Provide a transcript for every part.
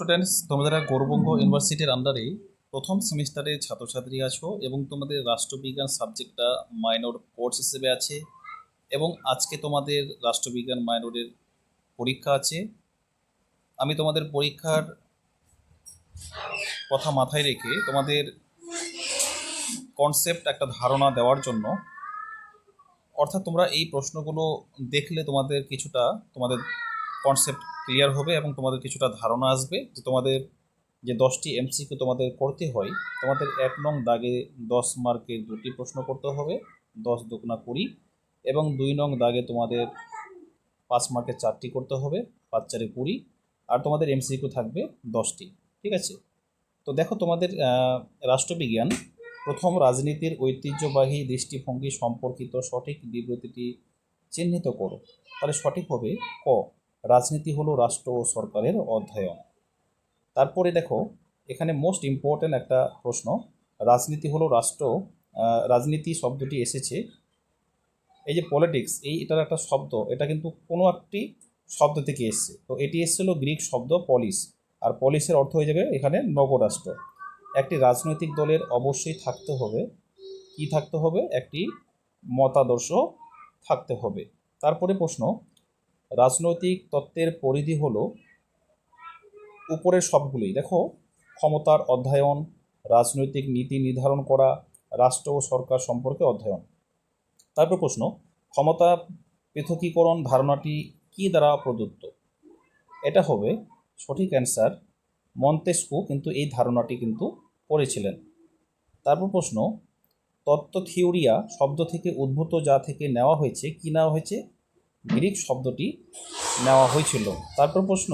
Students তোমরা যারা গৌরবঙ্গ ইউনিভার্সিটির আন্ডারে প্রথম সেমিস্টারে ছাত্রছাত্রী আছো এবং তোমাদের রাষ্ট্রবিজ্ঞান সাবজেক্টটা মাইনর কোর্স হিসেবে আছে এবং আজকে তোমাদের রাষ্ট্রবিজ্ঞান মাইনরের পরীক্ষা আছে। আমি তোমাদের পরীক্ষার কথা মাথায় রেখে তোমাদের কনসেপ্ট একটা ধারণা দেওয়ার জন্য, অর্থাৎ তোমরা এই প্রশ্নগুলো দেখলে তোমাদের কিছুটা তোমাদের কনসেপ্ট ক্লিয়ার হবে এবং তোমাদের কিছুটা ধারণা আসবে যে তোমাদের যে দশটি এমসিকিউ তোমাদের করতে হয়, তোমাদের এক নং দাগে দশ মার্কের দুটি প্রশ্ন করতে হবে, দশ দুগুণা কুড়ি, এবং দুই নং দাগে তোমাদের পাঁচ মার্কের চারটি করতে হবে, পাঁচ চারে কুড়ি, আর তোমাদের এমসিকিউ থাকবে দশটি, ঠিক আছে? তো দেখো তোমাদের রাষ্ট্রবিজ্ঞান প্রথম রাজনীতির ঐতিহ্যবাহী দৃষ্টিভঙ্গি সম্পর্কিত সঠিক বিবৃতিটি চিহ্নিত করো। তাহলে সঠিক হবে ক। রাজনীতি হলো রাষ্ট্র ও সরকারের অধ্যয়ন। তারপরে দেখো, এখানে মোস্ট ইম্পর্ট্যান্ট একটা প্রশ্ন, রাজনীতি হলো রাষ্ট্র রাজনীতি শব্দটি এসেছে, এই যে পলিটিক্স এই এটার একটা শব্দ, এটা কিন্তু কোনো একটি শব্দ থেকে এসেছে। তো এটি এসেছিল গ্রিক শব্দ পলিস আর পলিসের অর্থ হয়ে যাবে এখানে নগরাষ্ট্র একটি রাজনৈতিক দলের অবশ্যই থাকতে হবে, কি থাকতে হবে? একটি মতাদর্শ থাকতে হবে। তারপরে প্রশ্ন রাজনৈতিক তত্ত্বের পরিধি হলো উপরের সবগুলোই। দেখো, ক্ষমতার অধ্যয়ন, রাজনৈতিক নীতি নির্ধারণ করা, রাষ্ট্র ও সরকার সম্পর্কে অধ্যয়ন। তারপর প্রশ্ন, ক্ষমতা পৃথকীকরণ ধারণাটি কি দ্বারা প্রদত্ত? এটা হবে সঠিক অ্যান্সার মন্তেস্কু কিন্তু এই ধারণাটি কিন্তু করেছিলেন। তারপর প্রশ্ন, তত্ত্ব থিওরিয়া শব্দ থেকে উদ্ভূত যা থেকে নেওয়া হয়েছে, কি নেওয়া হয়েছে? গ্রিক শব্দটি নেওয়া হয়েছিল। তারপর প্রশ্ন,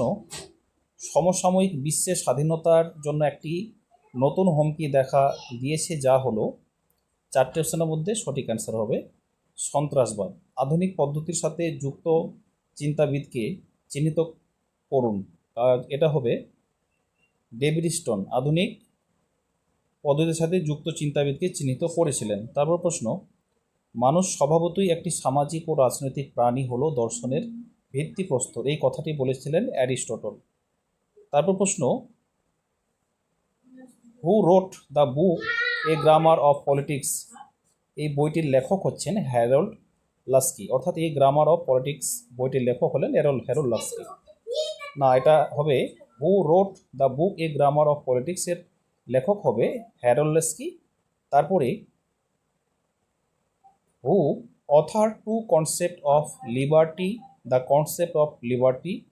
সমসাময়িক বিশ্বের স্বাধীনতার জন্য একটি নতুন হুমকি দেখা দিয়েছে যা হলো, চারটে অপশনের মধ্যে সঠিক অ্যান্সার হবে, সন্ত্রাসবাদ। আধুনিক পদ্ধতির সাথে যুক্ত চিন্তাবিদকে চিহ্নিত করুন। এটা হবে ডেভিডস্টন আধুনিক পদ্ধতির সাথে যুক্ত চিন্তাবিদকে চিহ্নিত করেছিলেন। তারপর প্রশ্ন মানুষ স্বভাবতই একটি সামাজিক ও রাজনৈতিক প্রাণী হলো দর্শনের ভিত্তিপ্রস্তর। এই কথাটি বলেছিলেন অ্যারিস্টটল। তারপর প্রশ্ন who wrote the book a grammar of politics এই বইটির লেখক হচ্ছেন হ্যারল্ড লাস্কি। অর্থাৎ এই গ্রামার অফ পলিটিক্স বইটির লেখক হলেন হ্যারল্ড হ্যারল্ড লাস্কি। না, এটা হবে who wrote the book a grammar of পলিটিক্সের লেখক হবে হ্যারল্ড লাস্কি। তারপরে who author to concept of liberty the concept of liberty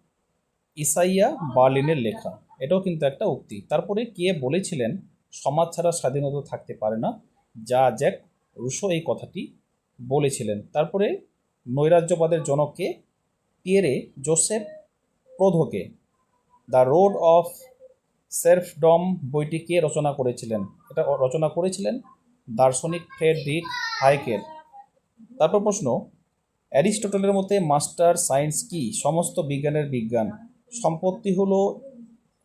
Isaiah বার্লিনের লেখা। এটাও কিন্তু একটা উক্তি। তারপরে কে বলেছিলেন, সমাজ ছাড়া স্বাধীনতা থাকতে পারে না? যা জ্যাক রুশো এই কথাটি বলেছিলেন। তারপরে নৈরাজ্যবাদের জনককে, Pierre Joseph Proudhon. The road of serfdom বইটি কে রচনা করেছিলেন? এটা রচনা করেছিলেন দার্শনিক ফ্রেডরিক হাইকের তারপর প্রশ্ন, অ্যারিস্টটলের মতে মাস্টার সায়েন্স কি? সমস্ত বিজ্ঞানের বিজ্ঞান। সম্পত্তি হলো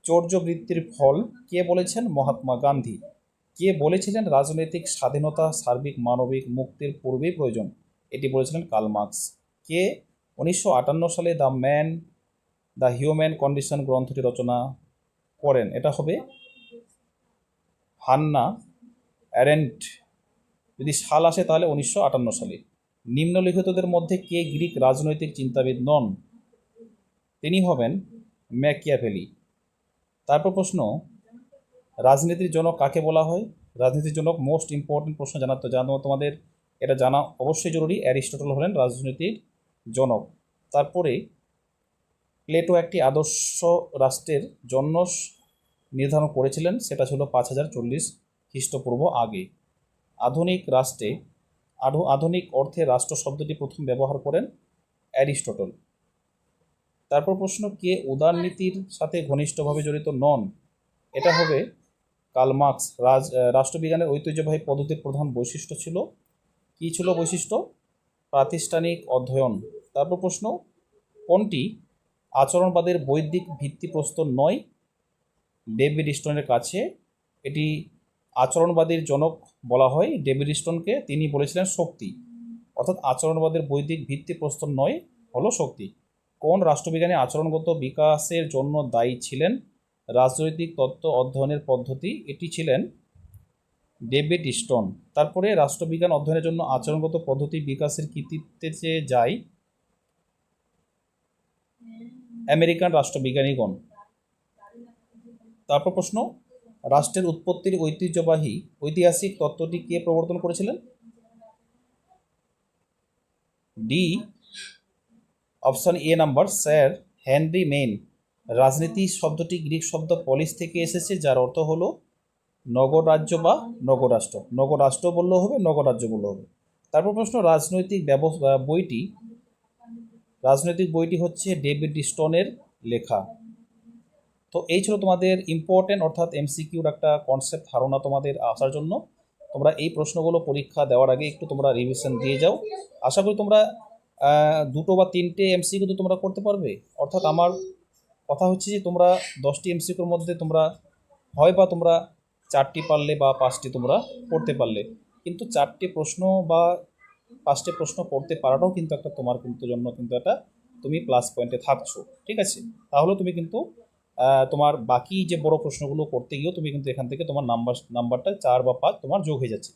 চৌর্যবৃত্তির ফল। কে বলেছেন? মহাত্মা গান্ধী। কে বলেছিলেন? রাজনৈতিক স্বাধীনতা, সার্বিক, মানবিক মুক্তির পূর্বেই প্রয়োজন। এটি বলেছিলেন কার্ল মার্কস। কে? উনিশশো আটান্ন সালে the man, the human condition গ্রন্থটি রচনা করেন। এটা হবে হান্না অ্যারেন্ট যদি সাল আসে তাহলে উনিশশো আটান্ন সালে। নিম্নলিখিতদের মধ্যে কে গ্রিক রাজনৈতিক চিন্তাবিদ নন? তিনি হবেন ম্যাকিয়াভেলি। তারপর প্রশ্ন, রাজনীতির জনক কাকে বলা হয়? রাজনীতির জনক মোস্ট ইম্পর্টেন্ট প্রশ্ন জানাতে জানো তোমাদের। এটা জানা অবশ্যই জরুরি। অ্যারিস্টটল হলেন রাজনীতির জনক। তারপরে, প্লেটো একটি আদর্শ রাষ্ট্রের জন্য নির্ধারণ করেছিলেন। সেটা ছিল পাঁচ হাজার চল্লিশ খ্রিস্টপূর্ব আগে। আধুনিক রাষ্ট্রে, আধু, আধুনিক অর্থে রাষ্ট্র শব্দটি প্রথম ব্যবহার করেন অ্যারিস্টটল। তারপর প্রশ্ন, কে উদারনীতির সাথে ঘনিষ্ঠভাবে জড়িত নন? এটা হবে কার্ল মার্কস। রাজ রাষ্ট্রবিজ্ঞানের ঐতিহ্যবাহী পদ্ধতির প্রধান বৈশিষ্ট্য ছিল, কী ছিল বৈশিষ্ট্য? প্রাতিষ্ঠানিক অধ্যয়ন। তারপর প্রশ্ন, কোনটি আচরণবাদের বৈদিক ভিত্তিপ্রস্তর নয়? ডেভিড স্টোনের কাছে এটি আচরণবাদীর জনক বলা হয়, ডেভিড স্টোনকে। তিনি বলেছিলেন, শক্তি। অর্থাৎ আচরণবাদের বৈদিক ভিত্তিপ্রস্তর নয়, হলো শক্তি। কোন রাষ্ট্রবিজ্ঞানী আচরণগত বিকাশের জন্য দায়ী ছিলেন? রাজনৈতিক তত্ত্ব অধ্যয়নের পদ্ধতি এটি ছিলেন ডেভিড স্টোন। তারপরে রাষ্ট্রবিজ্ঞান অধ্যয়নের জন্য আচরণগত পদ্ধতি বিকাশের কৃতিত্বে চেয়ে যায় আমেরিকান রাষ্ট্রবিজ্ঞানীগণ। তারপর প্রশ্ন রাষ্ট্রের উৎপত্তির ঐতিহ্যবাহী ঐতিহাসিক তত্ত্বটি কে প্রবর্তন করেছিলেন? D, option A number, sir Henry Maine রাজনীতি শব্দটি গ্রিক শব্দ পলিস থেকে এসেছে, যার অর্থ হলো নগরাজ্য বা নগরাষ্ট্র নগরাষ্ট্র বললেও হবে নগরাজ্য বললেও হবে। তারপর প্রশ্ন, রাজনৈতিক বইটি রাজনৈতিক বইটি হচ্ছে ডেভিড স্টোনের লেখা। তো এই ছিল তোমাদের ইম্পর্টেন্ট অর্থাৎ এমসিকিউর একটা কনসেপ্ট ধারণা তোমাদের আসার জন্য। তোমরা এই প্রশ্নগুলো পরীক্ষা দেওয়ার আগে একটু তোমরা রিভিশন দিয়ে যাও। আশা করি তোমরা দুটো বা তিনটে এমসিকিউ তো তোমরা করতে পারবে। অর্থাৎ আমার কথা হচ্ছে যে তোমরা দশটি এমসিকিউর মধ্যে তোমরা হয় বা তোমরা চারটি পারলে বা পাঁচটি তোমরা করতে পারলে। কিন্তু চারটি প্রশ্ন বা পাঁচটি প্রশ্ন করতে পারাটাও কিন্তু একটা তোমার কিন্তু জন্য কিন্তু একটা তুমি প্লাস পয়েন্টে থাকছো। ঠিক আছে? তাহলে তুমি কিন্তু তোমার বাকি যে বড় প্রশ্নগুলো করতে গিয়েও তুমি কিন্তু এখান থেকে তোমার নাম্বার নাম্বারটা চার বা পাঁচ তোমার যোগ হয়ে যাচ্ছে।